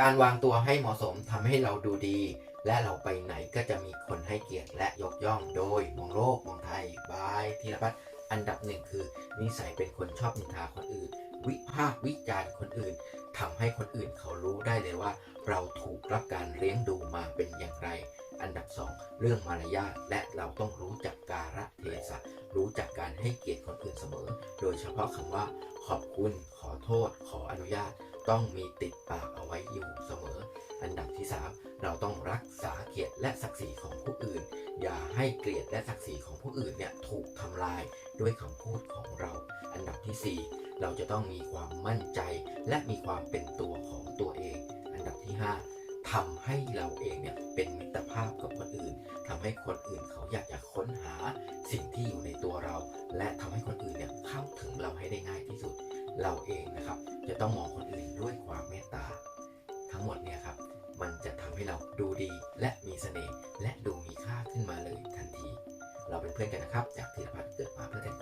การวางตัวให้เหมาะสมทำให้เราดูดี และเราไปไหนก็จะมีคนให้เกียรติและยกย่องโดยมองโลกมองไทยบายธีรพัฒน์อันดับหนึ่งคือนิสัยเป็นคนชอบนินทาคนอื่น วิพากษ์วิจารณ์คนอื่นทำให้คนอื่นเขารู้ได้เลยว่า เราถูกรับการเลี้ยงดูมาเป็นอย่างไร อันดับสองเรื่องมารยาทและเราต้องรู้จักการะเทศะรู้จักการให้เกียรติคนอื่นเสมอ โดยเฉพาะคำว่า ขอบคุณ ขอโทษ ขออนุญาต ต้องมีติด ปากเอาไว้อยู่เสมอ อันดับที่ 3 เราต้องรักษาเกียรติและศักดิ์ศรีของผู้อื่น อย่าให้เกียรติและศักดิ์ศรีของผู้อื่นเนี่ยถูกทำลายด้วยคำพูดของเรา อันดับทีสี่4 เราจะต้องมีความมั่นใจ และมีความเป็นตัวของตัวเอง อันดับที่ 5ทำให้เราเองเนี่ยเป็นมิตรภาพกับคนอื่นทำให้คนอื่นเขาอยากจะค้นหาสิ่งที่อยู่ในตัวเรา และทำให้คนอื่นเนี่ยเข้าถึงเราให้ได้ง่ายที่สุด เราเองนะครับ จะต้องมองคนอื่นด้วยความ ให้เราดูดีและมีเสน่ห์และดูมีค่าขึ้นมาเลยทันที เราเป็นเพื่อนกันนะครับ จากธีรพัฒน์เกิดมาเพื่อแต่